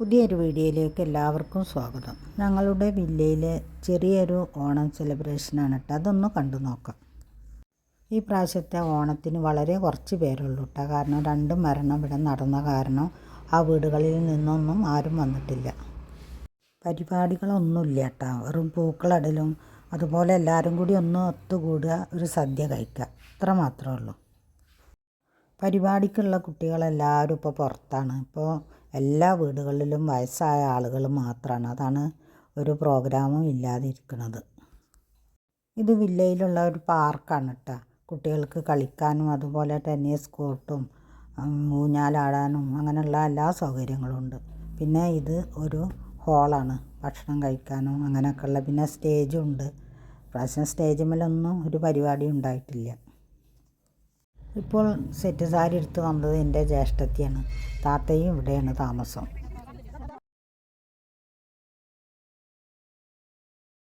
പുതിയൊരു വീഡിയോയിലേക്ക് എല്ലാവർക്കും സ്വാഗതം. ഞങ്ങളുടെ വില്ലയിൽ ചെറിയൊരു ഓണം സെലിബ്രേഷനാണ് കേട്ടോ. അതൊന്ന് കണ്ടു നോക്കാം. ഈ പ്രാവശ്യത്തെ ഓണത്തിന് വളരെ കുറച്ച് പേരുള്ളൂ കേട്ടോ. കാരണം രണ്ട് മരണം ഇവിടെ നടന്ന കാരണം ആ വീടുകളിൽ നിന്നൊന്നും ആരും വന്നിട്ടില്ല. പരിപാടികളൊന്നുമില്ല കേട്ടോ. വെറും പൂക്കളടലും അതുപോലെ എല്ലാവരും കൂടി ഒന്ന് ഒത്തുകൂടുക ഒരു സദ്യ കഴിക്കുക. അത്ര മാത്രമേ ഉള്ളൂ. പരിപാടിക്കുള്ള കുട്ടികളെല്ലാവരും ഇപ്പോൾ പുറത്താണ്. ഇപ്പോൾ എല്ലാ വീടുകളിലും വയസ്സായ ആളുകൾ മാത്രമാണ് അതാണ് ഒരു പ്രോഗ്രാമും ഇല്ലാതിരിക്കുന്നത്. ഇത് വില്ലയിലുള്ള ഒരു പാർക്കാണ് കേട്ടോ കുട്ടികൾക്ക് കളിക്കാനും അതുപോലെ ടെന്നീസ് കോർട്ടും ഊഞ്ഞാലാടാനും അങ്ങനെയുള്ള എല്ലാ സൗകര്യങ്ങളും ഉണ്ട്. പിന്നെ ഇത് ഒരു ഹോളാണ് ഭക്ഷണം കഴിക്കാനും അങ്ങനെയൊക്കെയുള്ള പിന്നെ സ്റ്റേജും ഉണ്ട് പ്രാവശ്യം സ്റ്റേജ് മേലൊന്നും ഒരു പരിപാടി ഉണ്ടായിട്ടില്ല. ഇപ്പോൾ സെറ്റ് സാരി എടുത്ത് വന്നത് എന്റെ ജ്യേഷ്ഠത്തിയാണ്. താത്തയും ഇവിടെയാണ് താമസം.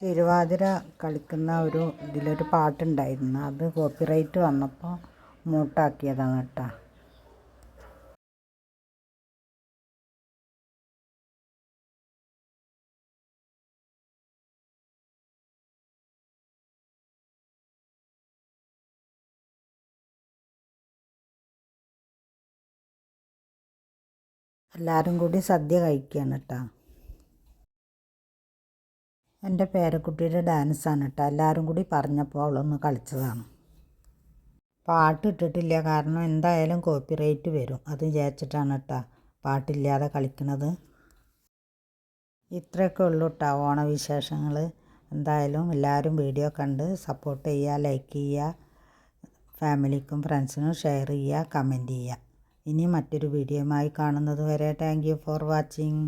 തിരുവാതിര കളിക്കുന്ന ഒരു ഇതിലൊരു പാട്ടുണ്ടായിരുന്നു. അത് കോപ്പിറൈറ്റ് വന്നപ്പോൾ മൂട്ടാക്കിയതാണ് കേട്ടോ. എല്ലാവരും കൂടി സദ്യ കഴിക്കുകയാണ് കേട്ടോ എന്റെ പേരക്കുട്ടിയുടെ ഡാൻസാണ് കേട്ടോ എല്ലാവരും കൂടി പറഞ്ഞപ്പോൾ അവളൊന്ന് കളിച്ചതാണ്. പാട്ട് ഇട്ടിട്ടില്ല. കാരണം എന്തായാലും കോപ്പിറൈറ്റ് വരും. അത് വിചാരിച്ചിട്ടാണ് കേട്ടോ പാട്ടില്ലാതെ കളിക്കുന്നത് ഇത്രയൊക്കെ ഉള്ളൂ കേട്ടോ ഓണവിശേഷങ്ങൾ എന്തായാലും എല്ലാവരും വീഡിയോ കണ്ട് സപ്പോർട്ട് ചെയ്യുക ലൈക്ക് ചെയ്യുക ഫാമിലിക്കും ഫ്രണ്ട്സിനും ഷെയർ ചെയ്യുക കമന്റ് ചെയ്യുക. ഇനി മറ്റൊരു വീഡിയോയുമായി കാണുന്നത് വരെ താങ്ക് യു ഫോർ വാച്ചിങ്